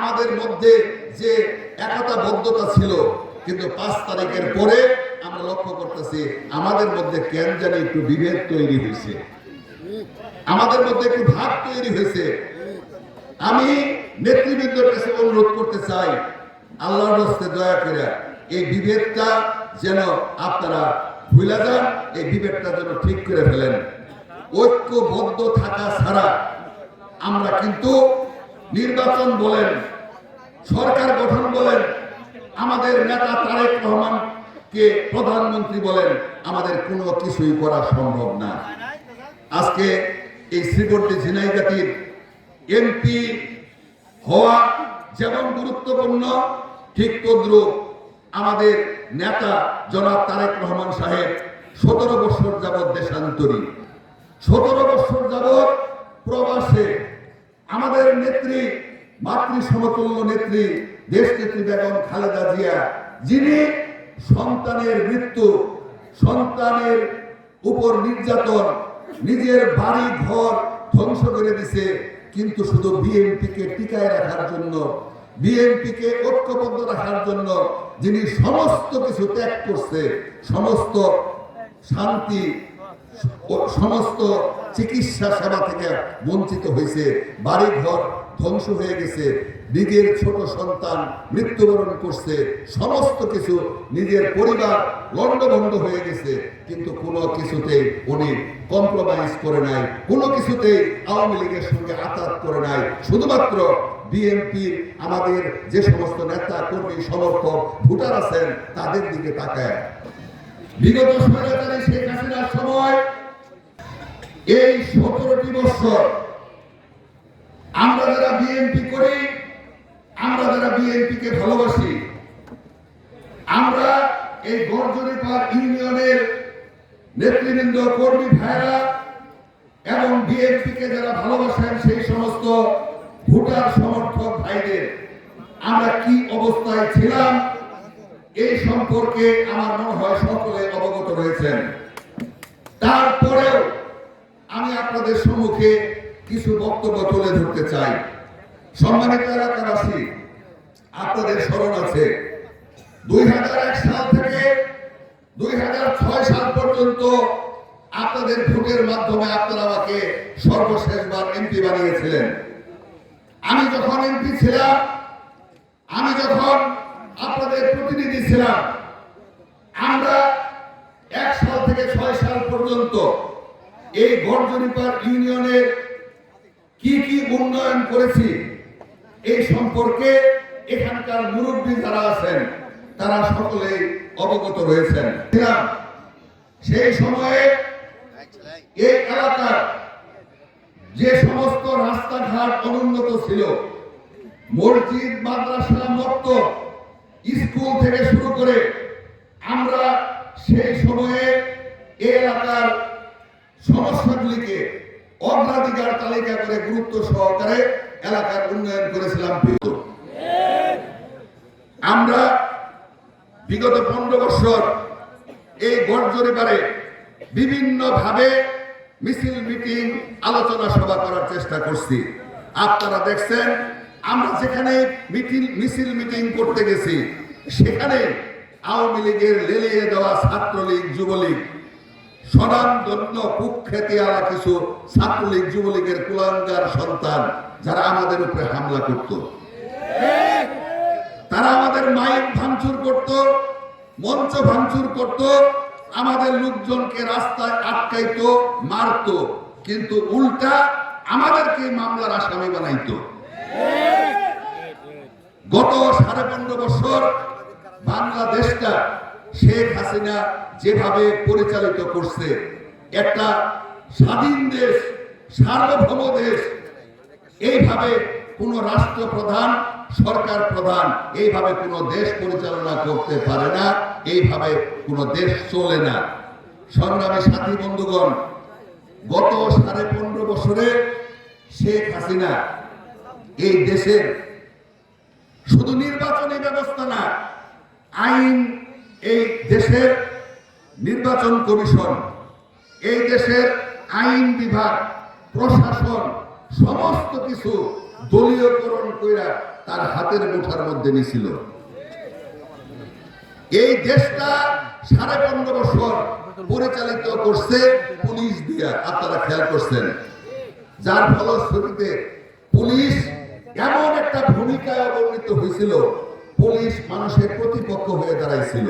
আমাদের মধ্যে যে একতাবদ্ধতা ছিল, কিন্তু পাঁচ তারিখের পরে আমরা লক্ষ্য করতেছি আমাদের মধ্যে কেন জানি একটু বিভেদ তৈরি হয়েছে। আমাদের মধ্যে একটু ভাব তৈরি হয়েছে। আমি নেতৃবৃন্দের কাছে অনুরোধ করতে চাই, আল্লাহর হস্তে দয়া করে এই বিভেদটা যেন আপনারা ভুলে যান, এই বিভেদটা যেন ঠিক করে ফেলেন। ঐক্যবদ্ধ থাকা ছাড়া আমরা কিন্তু নির্বাচন বলেন, সরকার গঠন বলেন, আমাদের নেতা তারেক রহমানকে প্রধানমন্ত্রী বলেন, আমাদের কোনো কিছুই করা সম্ভব না। আজকে এই শ্রীবর্তী ঝিনাইগাতির এমপি হওয়া যেমন গুরুত্বপূর্ণ, ঠিক তদ্রুপ আমাদের নেতা জনাব তারেক রহমান সাহেব সতেরো বছর যাবৎ দেশান্তরী। সতেরো বছর যাবৎ প্রবাসে আমাদের নেত্রী, মাতৃ সমতুল্য নেত্রী, দেশ নেত্রী বেগম খালেদা জিয়া, যিনি সন্তানের মৃত্যু, সন্তানের উপর নির্যাতন, নিজের বাড়ি ঘর ধ্বংস করে দিছে, কিন্তু শুধু বিএনপিকে টিকায় রাখার জন্য, বিএনপিকে ঐক্যবদ্ধ রাখার জন্য যিনি সমস্ত কিছু ত্যাগ করছে, সমস্ত শান্তি সমস্ত চিকিৎসা সেবা থেকে বঞ্চিত হয়েছে। বাড়ি ঘর ধ্বংস হয়ে গেছে। নিজের ছোট সন্তান মৃত্যুবরণ করছে। সমস্ত কিছু নিজের পরিবার লণ্ডভণ্ড হয়ে গেছে। কিন্তু কোনো কিছুতেই উনি কম্প্রোমাইজ করে নাই। কোনো কিছুতেই আওয়ামী লীগের সঙ্গে আঘাত করে নাই। শুধুমাত্র বিএনপির আমাদের যে সমস্ত নেতা, কর্মী, সমর্থক, ভোটার আছেন, তাদের দিকে তাকায়। বিগত সময় এই সতেরোটি বছর। আমরা যারা বিএনপি করি, আমরা যারা বিএনপি কে ভালোবাসি, আমরা এই গর্জনীপাড় ইউনিয়নের নেতৃবৃন্দ, কর্মী ভাইরা এবং বিএনপি কে যারা ভালোবাসেন, সেই সমস্ত ভোটার সমর্থক ভাইদের, আমরা কি অবস্থায় ছিলাম, এই সম্পর্কে আমার মনে হয় সকলে অবগত রয়েছেন তারপরেও আমি আপনাদের সম্মুখে কিছু বক্তব্য তুলে ধরতে চাই। সম্মানিত এলাকাবাসী, আপনাদের স্মরণ আছে, দুই হাজার এক সাল থেকে দুই হাজার ছয় সাল পর্যন্ত আপনাদের ভোটের মাধ্যমে আপনারা আমাকে সর্বশেষবার এমপি বানিয়েছিলেন। আমি যখন এমপি ছিলাম, আমি যখন আপনাদের প্রতিনিধি ছিলাম, আমরা এক সাল থেকে ছয় সাল পর্যন্ত এই গর্জনীপাড় ইউনিয়নের কি কি উন্নয়ন করেছি এই সম্পর্কে এখানকার মুরব্বী যারা আছেন, তারা সকলে অবগত রয়েছেন। সেই সময়ে এই এলাকার যে সমস্ত রাস্তাঘাট অনুন্নত ছিল, মসজিদ, মাদ্রাসা মত্ত স্কুল থেকে শুরু করে আমরা সেই সময়ে এলাকার সমস্যাগুলিকে অগ্রাধিকার তালিকা করে গুরুত্ব সহকারে এলাকার উন্নয়ন করেছিলাম আমরা বিগত পনেরো বছর এই গর্জনে পারে বিভিন্ন ভাবে মিছিল, মিটিং, আলোচনা সভা করার চেষ্টা করছি। আপনারা দেখছেন, আমরা যেখানে মিটিং, মিছিল, মিটিং করতে গেছি, সেখানে আওয়ামী লীগের লেলিয়ে দেওয়া ছাত্রলীগ, যুবলীগ স্বনামধন্য কুখ্যাতি আলা কিছু ছাত্রলীগ, যুবলীগের কুলাঙ্গার সন্তান যারা আমাদের উপরে হামলা করত। তারা আমাদের মাইক ভাঙচুর করত, মঞ্চ ভাঙচুর করত, আমাদের লোকজনকে রাস্তায় আটকাইত, মারতো, কিন্তু উল্টা আমাদেরকে মামলার আসামি বানাইতো। গত সাড়ে পনেরো বছর বাংলাদেশটা শেখ হাসিনা যেভাবে পরিচালিত করছে, একটা স্বাধীন দেশ, সার্বভৌম দেশ, এইভাবে কোন রাষ্ট্রপ্রধান, সরকার প্রধান, এইভাবে কোন দেশ পরিচালনা করতে পারে না, এইভাবে কোন দেশ চলে না। সংগ্রামী সাথী বন্ধুগণ, গত সাড়ে পনেরো বছরে শেখ হাসিনা এই দেশের শুধু নির্বাচনী ব্যবস্থা না, আইন এই দেশের নির্বাচন কমিশন, এই দেশের আইন বিভাগ, প্রশাসন, সমস্ত কিছু দলীয়করণ কইরা তার হাতের মুঠার মধ্যে নিছিল। এই দেশটা সাড়ে পনেরো বছর পরিচালিত করছে পুলিশ দিয়া, আপনারা খেয়াল করছেন। যার ফলশ্রুতিতে পুলিশ এমন একটা ভূমিকায় অবর্ণিত হয়েছিল পুলিশ মানুষের প্রতিপক্ষ হয়ে দাঁড়াইছিল।